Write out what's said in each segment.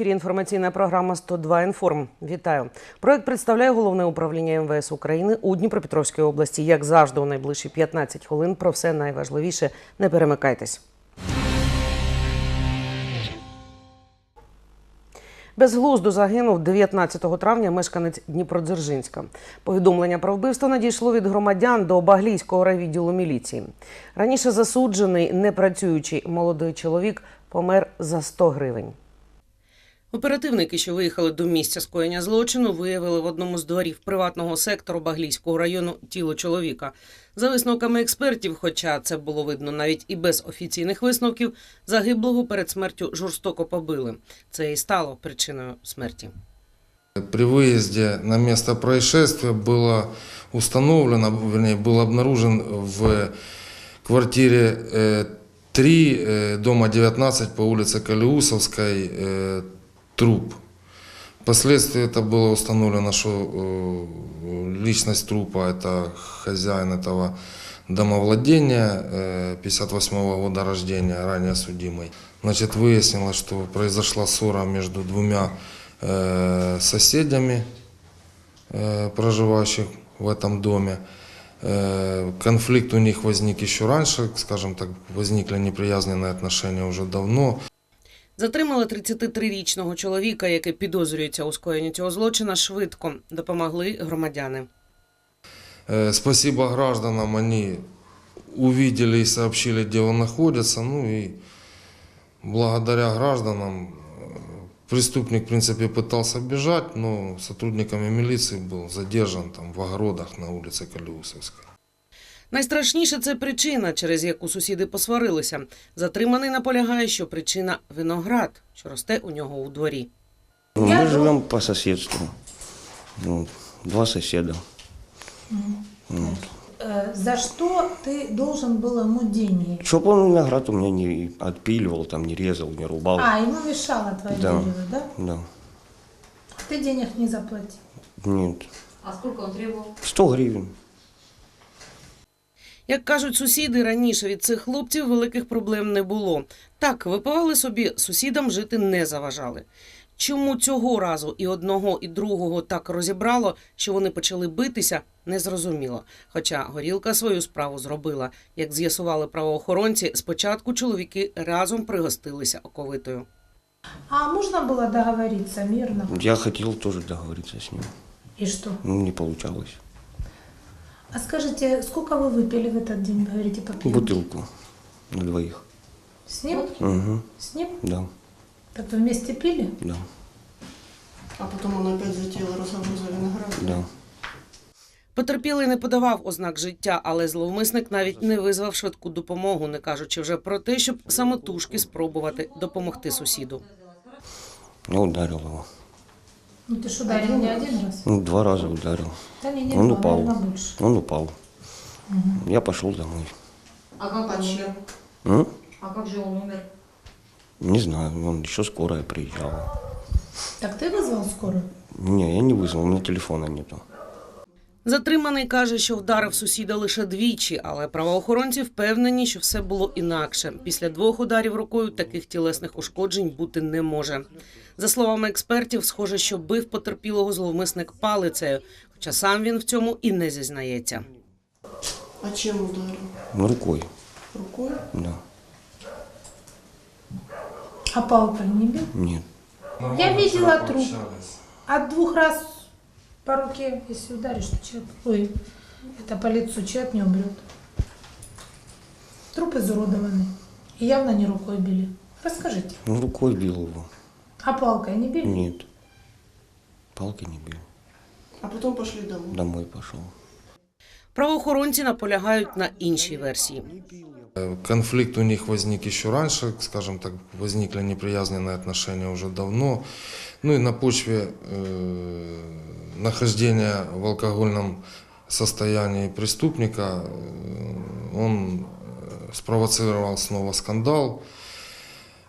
ефірі інформаційна програма «102 інформ. Вітаю. Проект представляє головне управління МВС України у Дніпропетровській області. Як завжди, у найближчі 15 хвилин про все найважливіше. Не перемикайтесь. Безглуздо загинув 19 травня мешканець Дніпродзержинська. Повідомлення про вбивство надійшло від громадян до Баглійського райвідділу міліції. Раніше засуджений, непрацюючий молодий чоловік помер за 100 гривень. Оперативники, що виїхали до місця скоєння злочину, виявили в одному з дворів приватного сектору Баглійського району тіло чоловіка. За висновками експертів, хоча це було видно навіть і без офіційних висновків, загиблого перед смертю жорстоко побили. Це і стало причиною смерті. При выезде на место происшествия было установлено, вернее, был обнаружен в квартире э, 3, э, дома 19 по улице Калиусовской э, труп. Впоследствии это было установлено, что э, личность трупа – это хозяин этого домовладения, э, 58 года рождения, ранее судимый. Значит, выяснилось, что произошла ссора между двумя э, соседями, проживающих в этом доме. Конфликт у них возник еще раньше, скажем так, возникли неприязненные отношения уже давно. Затримали 33-річного чоловіка, який підозрюється у скоєнні цього злочина, швидко допомогли громадяни. Э, Спасибо гражданам, они увидели и сообщили, где он находится. Ну и благодаря гражданам э, преступник, в принципе, пытался бежать, но сотрудниками милиции был задержан там в огородах на улице Калиусовской. Найстрашніше це причина, через яку сусіди посварилися. Затриманий наполягає, що причина виноград, що росте у нього у дворі. Ну, Мы живем по соседству. Ну, два соседа. Вот. Э, За что ты должен был ему деньги? Чтоб он виноград у меня не отпиливал, там, не резал, не рубал. А, ему мешало твое Да. дерево, да? Да. Ты денег не заплатил. Нет. А сколько он требовал? 100 гривен. Як кажуть сусіди, раніше від цих хлопців великих проблем не було. Так, випивали собі, сусідам жити не заважали. Чому цього разу і одного, і другого так розібрало, що вони почали битися, незрозуміло. Хоча горілка свою справу зробила. Як з'ясували правоохоронці, спочатку чоловіки разом пригостилися оковитою. А можно было договориться мирно? Я хотел тоже договориться с ним. И что? Ну, не получалось. А скажите, сколько вы выпили в этот день, вы говорите, по пьянке? Бутылку на двоих. С ним? Угу. С ним? Да, Так вы вместе пили? да, А потом он опять затеял разговор за виноград. да. Потерпілий не подавав ознак життя, але зловмисник навіть не визвав швидку допомогу, не кажучи вже про те, щоб самотужки спробувати допомогти сусіду. Я ударил его. Ну ты что, ударил не один раз? Ну, два раза ударил. Да не, не Он два, упал. наверное, больше. Он упал. Я пошел домой. А как он умер? М? А как же он умер? Не знаю, он еще скорая приезжала. Так ты вызвал скорую? Не, я не вызвал, у меня телефона нету. Затриманий каже, що вдарив сусіда лише двічі, але правоохоронці впевнені, що все було інакше. Після двох ударів рукою таких тілесних ушкоджень бути не може. За словами експертів, схоже, що бив потерпілого зловмисник палицею, хоча сам він в цьому і не зізнається. А чем ударил? Ну, рукой, Рукой? да. А палкой не бил? Нет. Я видела труп. От двух раз по руке, если ударишь, то человек, ой, это по лицу человек не умрет. Труп изуродованный. И явно не рукой били. Расскажите. Ну, рукой бил его. А палкой не били? Нет. Палкой не бил. А потом пошли домой. Домой пошел. Правоохоронці наполягають на іншій версії. Э, Конфликт у них возник еще раньше, скажем так, возникли неприязненные отношения уже давно. Ну и на почве э, нахождения в алкогольном состоянии преступника э, он э, спровоцировал снова скандал,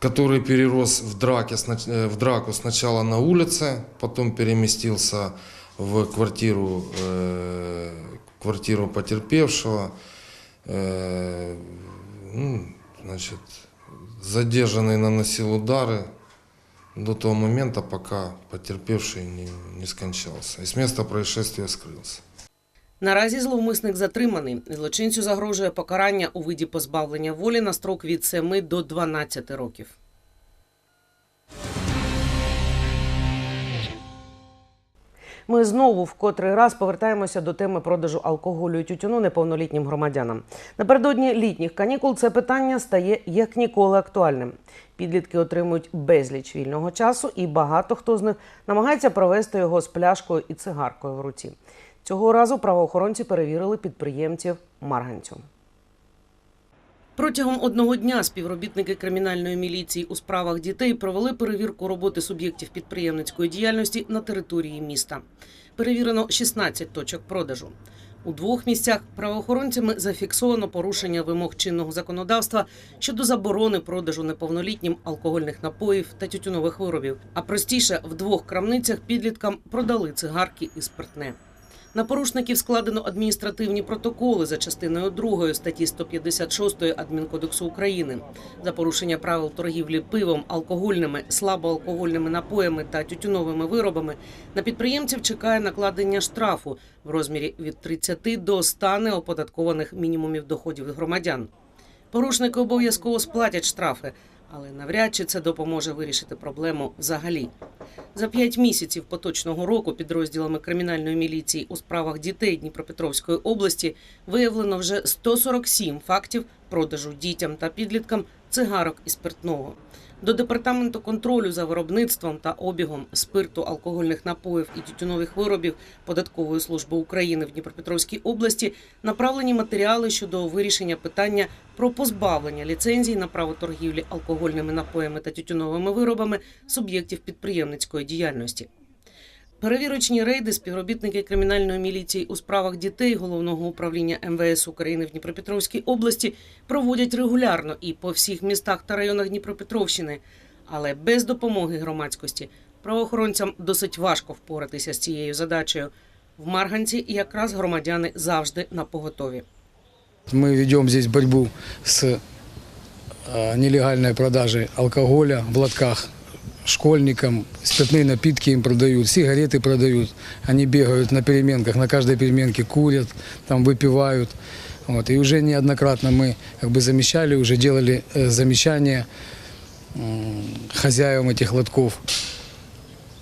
который перерос в, драке, снач- э, в драку сначала на улице, потом переместился в квартиру, э, квартиру потерпевшего. Э, ну, значит, задержанный наносил удары до того момента, пока потерпевший не, не скончался. И с места происшествия скрылся. Наразі зловмисник затриманий. Злочинцю загрожує покарання у виді позбавлення волі на строк від 7 до 12 років. Ми знову в котрий раз повертаємося до теми продажу алкоголю і тютюну неповнолітнім громадянам. Напередодні літніх канікул це питання стає як ніколи актуальним. Підлітки отримують безліч вільного часу, і багато хто з них намагається провести його з пляшкою і цигаркою в руці. Цього разу правоохоронці перевірили підприємців Марганцю. Протягом одного дня співробітники кримінальної міліції у справах дітей провели перевірку роботи суб'єктів підприємницької діяльності на території міста. Перевірено 16 точок продажу. У двох місцях правоохоронцями зафіксовано порушення вимог чинного законодавства щодо заборони продажу неповнолітнім алкогольних напоїв та тютюнових виробів. А простіше в двох крамницях підліткам продали цигарки і спиртне. На порушників складено адміністративні протоколи за частиною 2 статті 156 Адмінкодексу України за порушення правил торгівлі пивом, алкогольними, слабоалкогольними напоями та тютюновими виробами. На підприємців чекає накладення штрафу в розмірі від 30 до 100 неоподаткованих мінімумів доходів громадян. Порушники обов'язково сплатять штрафи, але навряд чи це допоможе вирішити проблему взагалі. За п'ять місяців поточного року підрозділами кримінальної міліції у справах дітей Дніпропетровської області виявлено вже 147 фактів продажу дітям та підліткам цигарок і спиртного. До департаменту контролю за виробництвом та обігом спирту, алкогольних напоїв і тютюнових виробів податкової служби України в Дніпропетровській області направлені матеріали щодо вирішення питання про позбавлення ліцензій на право торгівлі алкогольними напоями та тютюновими виробами суб'єктів підприємницької діяльності. Перевірочні рейди співробітники кримінальної міліції у справах дітей головного управління МВС України в Дніпропетровській області проводять регулярно і по всіх містах та районах Дніпропетровщини, але без допомоги громадськості правоохоронцям досить важко впоратися з цією задачею. В Марганці якраз громадяни завжди на поготові. Мы ведем здесь борьбу с э, нелегальной продажей алкоголя в лотках школьникам, спиртные напитки им продают, сигареты продают. Они бегают на переменках, на каждой переменке курят, там выпивают. Вот. И уже неоднократно мы как бы замечали, уже делали э, замечания хозяевам этих лотков.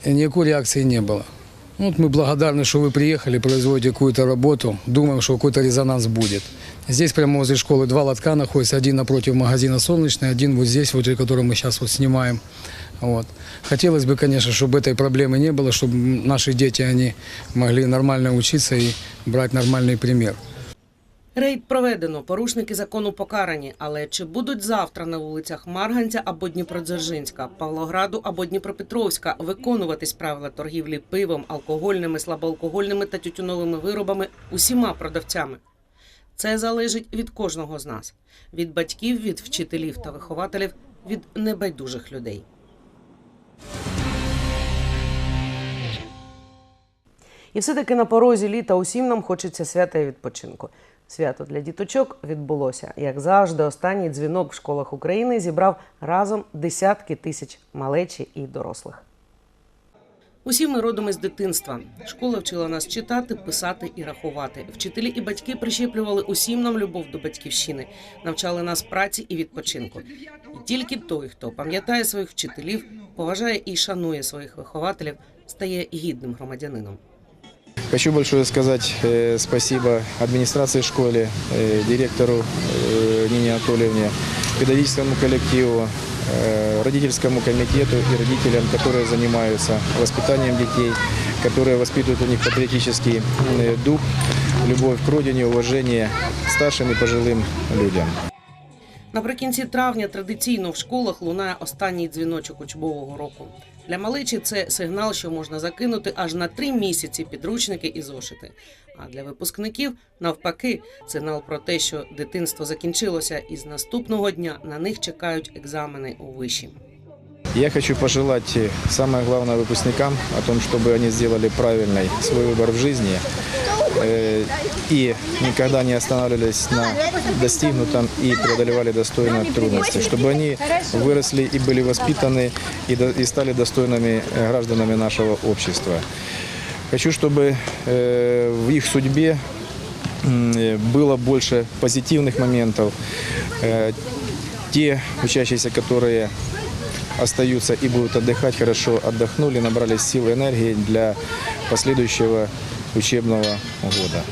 И никакой реакции не было. Ну, Вот мы благодарны, что вы приехали, производите какую-то работу, думаем, что какой-то резонанс будет. Здесь прямо возле школы два лотка находятся, один напротив магазина «Солнечный», один вот здесь, вот, который мы сейчас вот снимаем. Вот. Хотелось бы, конечно, чтобы этой проблемы не было, чтобы наши дети, они могли нормально учиться и брать нормальный пример. Рейд проведено, порушники закону покарані. Але чи будуть завтра на вулицях Марганця або Дніпродзержинська, Павлограду або Дніпропетровська виконуватись правила торгівлі пивом, алкогольними, слабоалкогольними та тютюновими виробами усіма продавцями? Це залежить від кожного з нас: від батьків, від вчителів та вихователів, від небайдужих людей. І все-таки на порозі літа усім нам хочеться свята і відпочинку. Свято для діточок відбулося. Як завжди, останній дзвінок в школах України зібрав разом десятки тисяч малечі і дорослих. Усі ми родом із дитинства. Школа вчила нас читати, писати і рахувати. Вчителі і батьки прищеплювали усім нам любов до батьківщини, навчали нас праці і відпочинку. І тільки той, хто пам'ятає своїх вчителів, поважає і шанує своїх вихователів, стає гідним громадянином. Хочу большое сказать э, спасибо администрации школы, э, директору э, Нине Анатольевне, педагогическому коллективу, э, родительскому комитету и родителям, которые занимаются воспитанием детей, которые воспитывают у них патриотический э, дух, любовь к родине, уважение к старшим и пожилым людям. Наприкінці травня традиційно в школах лунає останній дзвіночок учбового року. Для малечі це сигнал, що можна закинути аж на три місяці підручники і зошити. А для випускників, навпаки, сигнал про те, що дитинство закінчилося, і з наступного дня на них чекають екзамени у виші. Я хочу пожелать э, самое главное выпускникам о том, чтобы они сделали правильный свой выбор в жизни, э, и никогда не останавливались на достигнутом и преодолевали достойно трудности, чтобы они выросли и были воспитаны и, до- и стали достойными э, гражданами нашего общества. Хочу, чтобы э, в их судьбе э, было больше позитивных моментов. Э, Те учащиеся, которые остаются и будут отдыхать, хорошо отдохнули, набрались сил и энергии для последующего учебного года.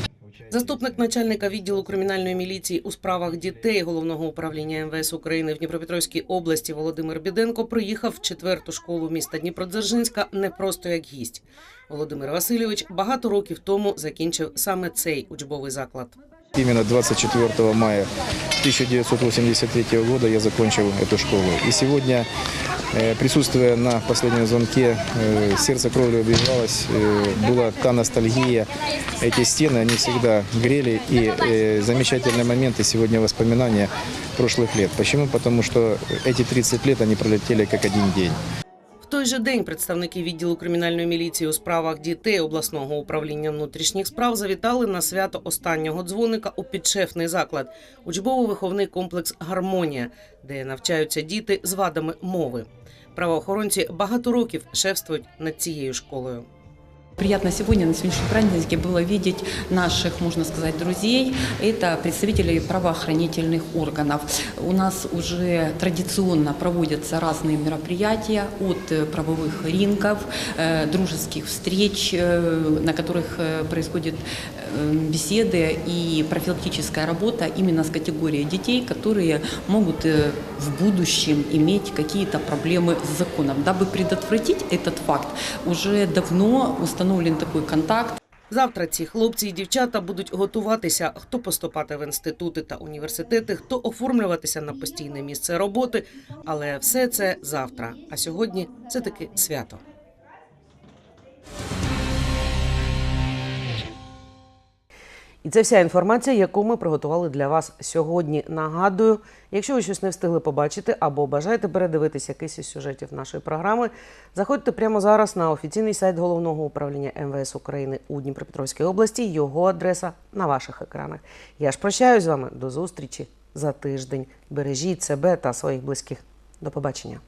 Заступник начальника відділу кримінальної міліції у справах дітей головного управління МВС України в Дніпропетровській області Володимир Біденко приїхав в четверту школу міста Дніпродзержинська не просто як гість. Володимир Васильович багато років тому закінчив саме цей учбовий заклад. Именно 24 мая 1983 года я закончил эту школу. И сегодня, э, присутствуя на последнем звонке, э, сердце кровью объезжалось, э, была та ностальгия. Эти стены, они всегда грели. И э, замечательные моменты сегодня воспоминания прошлых лет. Почему? Потому что эти 30 лет, они пролетели как один день. Той же день представники відділу кримінальної міліції у справах дітей обласного управління внутрішніх справ завітали на свято останнього дзвоника у підшефний заклад учбово-виховний комплекс Гармонія, де навчаються діти з вадами мови. Правоохоронці багато років шефствують над цією школою. Приятно сегодня на сегодняшнем празднике было видеть наших, можно сказать, друзей. Это представители правоохранительных органов. У нас уже традиционно проводятся разные мероприятия от правовых рингов, э, дружеских встреч, э, на которых э, происходят беседы и профилактическая работа именно с категорией детей, которые могут в будущем иметь какие-то проблемы с законом. Дабы предотвратить этот факт, уже давно установлен такой контакт Завтра ці хлопці і дівчата будуть готуватися, хто поступати в інститути та університети, хто оформлюватися на постійне місце роботи. Але все це завтра. А сьогодні це таки свято. І це вся інформація, яку ми приготували для вас сьогодні. Нагадую, якщо ви щось не встигли побачити або бажаєте передивитися якийсь із сюжетів нашої програми, заходьте прямо зараз на офіційний сайт головного управління МВС України у Дніпропетровській області. Його адреса на ваших екранах. Я ж прощаюсь з вами до зустрічі за тиждень. Бережіть себе та своїх близьких. До побачення.